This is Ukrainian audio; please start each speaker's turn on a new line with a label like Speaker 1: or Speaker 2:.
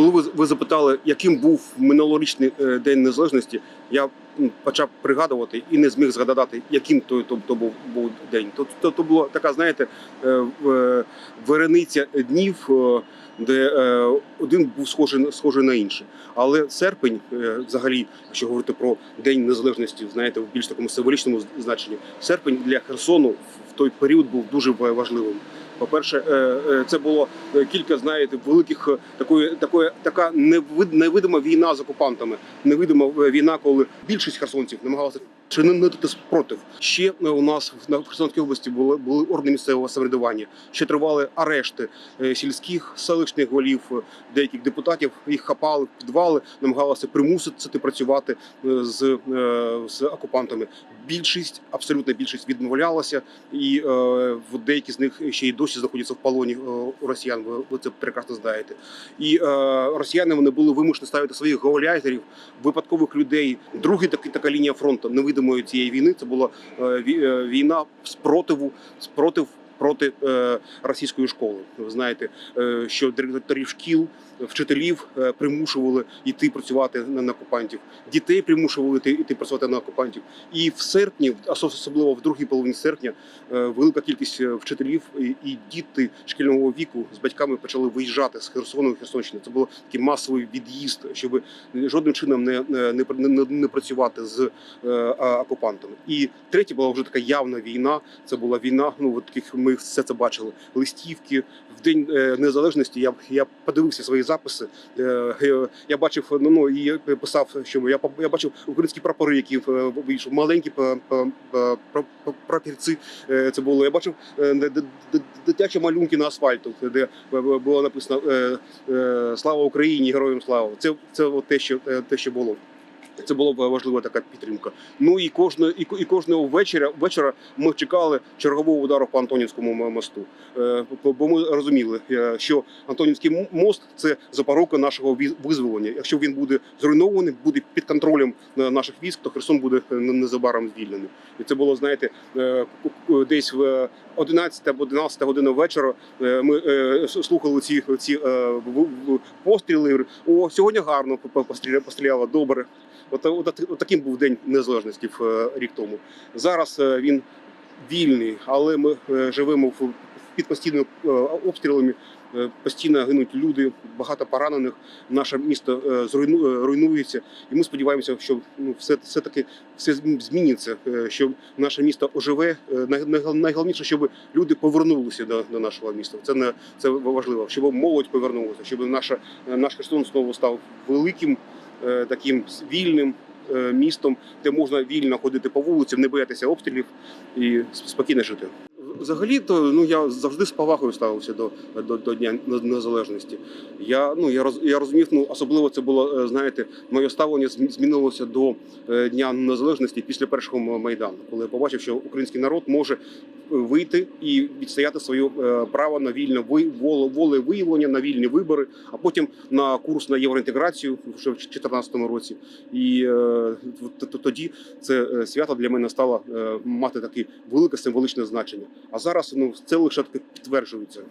Speaker 1: коли ви, ви запитали, яким був минулорічний е, день незалежності, я почав пригадувати і не зміг згадати, яким то, то, то був, був день. То, то, то була така, знаєте, е, верениця днів, е, де е, один був схожий, схожий на інший. Але серпень, е, взагалі, якщо говорити про День Незалежності, знаєте, в більш такому символічному значенні, серпень для Херсону в той період був дуже важливим. По-перше, е, е, це було е, кілька, знаєте, великих такої, такої така невид- невидима війна з окупантами, невидима війна, коли більшість херсонців намагалася чинити спротив. Ще е, у нас в- Херсонській області були були органи місцевого самоврядування. Ще тривали арешти е, сільських селищних голів, е, деяких депутатів. Їх хапали в підвали, намагалися примусити працювати з, з окупантами. Більшість, абсолютна більшість відмовлялася, і е, деякі з них ще й досі знаходяться в полоні е, росіян. Ви, ви це прекрасно знаєте. І е, росіяни вони були вимушені ставити своїх гауляйтерів, випадкових людей. Другий такий така лінія фронту невидимої цієї війни. Це була е, е, війна спротиву, спротив проти е, російської школи. Ви знаєте, е, що директорів шкіл, вчителів е, примушували йти працювати на, окупантів, дітей примушували йти, йти працювати на окупантів. І в серпні, ос- особливо в другій половині серпня, велика кількість вчителів і, діти шкільного віку з батьками почали виїжджати з Херсону і Херсонщини. Це було такий масовий від'їзд, щоб жодним чином не, не, не, не, працювати з окупантами. І третя була вже така явна війна. Це була війна. Ну от таких ми все це бачили. Листівки в день е, незалежності. Я я подивився свої записи. Е, я бачив ну, ну і писав, що я я бачив українські прапори, які е, вийшов маленькі прапірці. Це було. Я бачив дитячі малюнки на асфальту, де було написано Слава Україні, героям слава. Це це те, що те, що було. Це була важлива така підтримка. Ну і кожного і, і кожного вечора вечора ми чекали чергового удару по Антонівському мосту. Е, бо- ми розуміли, е, що Антонівський мост це запорука нашого визволення. Якщо він буде зруйнований, буде під контролем е, наших військ, то Херсон буде е, незабаром звільнений. І це було, знаєте, десь в 11 або 12 година вечора. Ми слухали ці, ці постріли. О, сьогодні гарно по- постріля- постріляло, добре. От, от, от таким був день незалежності в, е, рік тому. Зараз е, він вільний, але ми е, живемо в, під постійними обстрілами. Постійно гинуть люди, багато поранених. Наше місто руйнується, і ми сподіваємося, що ну все, все таки все зм- зміниться, що наше місто оживе. Най- най- Найголовніше, щоб люди повернулися до, до нашого міста. Це не це важливо, щоб молодь повернулася, щоб наша наш Херсон знову став великим таким вільним е, містом, де можна вільно ходити по вулицям, не боятися обстрілів і спокійно жити. Взагалі, то ну я завжди з повагою ставився до, до, до Дня Незалежності. Я ну я роз я розумів, ну особливо це було, е, знаєте, моє ставлення змі- змінилося до е, Дня Незалежності після першого майдану, коли я побачив, що український народ може вийти і відстояти своє е, право на вільне ви- воле- волевиявлення, на вільні вибори, а потім на курс на євроінтеграцію вже в 2014 році. І тоді це свято для мене стало мати таке велике символичне значення. А зараз ну це лише підтверджується.